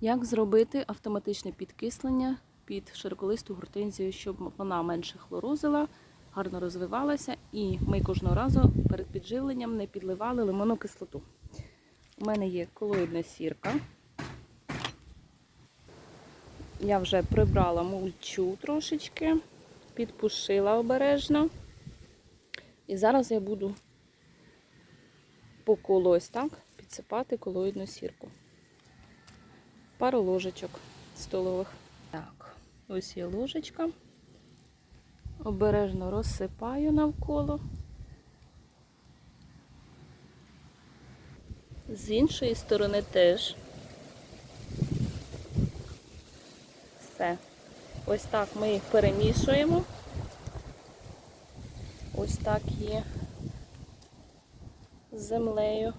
Як зробити автоматичне підкислення під широколисту гортензію, щоб вона менше хлорозила, гарно розвивалася, і ми кожного разу перед підживленням не підливали лимонну кислоту. У мене є колоїдна сірка. Я вже прибрала мульчу трошечки, підпушила обережно. І зараз я буду по колу ось так підсипати колоїдну сірку. Пару ложечок столових. Так, ось є ложечка. Обережно розсипаю навколо. З іншої сторони теж. Все. Ось так ми їх перемішуємо. Ось так є з землею.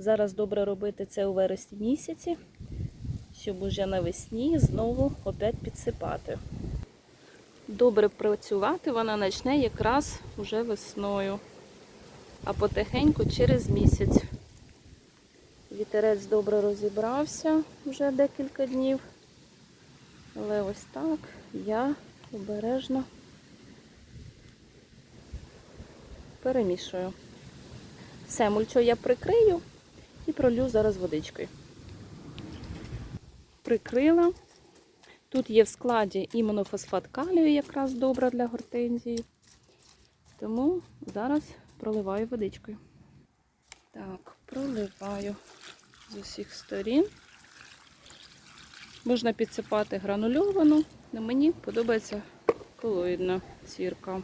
Зараз добре робити це у вересні місяці, щоб уже навесні знову опять підсипати. Добре працювати вона почне якраз уже весною, а потихеньку через місяць. Вітерець добре розібрався вже декілька днів. Але ось так я обережно перемішую. Все, мульчо я прикрию і пролю зараз водичкою. Прикрила. Тут є в складі і монофосфат калію, якраз добра для гортензії. Тому зараз проливаю водичкою. Так, проливаю з усіх сторін. Можна підсипати гранульовану, але мені подобається колоїдна сірка.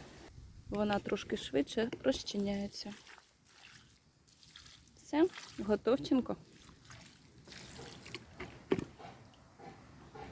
Вона трошки швидше розчиняється. Все, готовченко.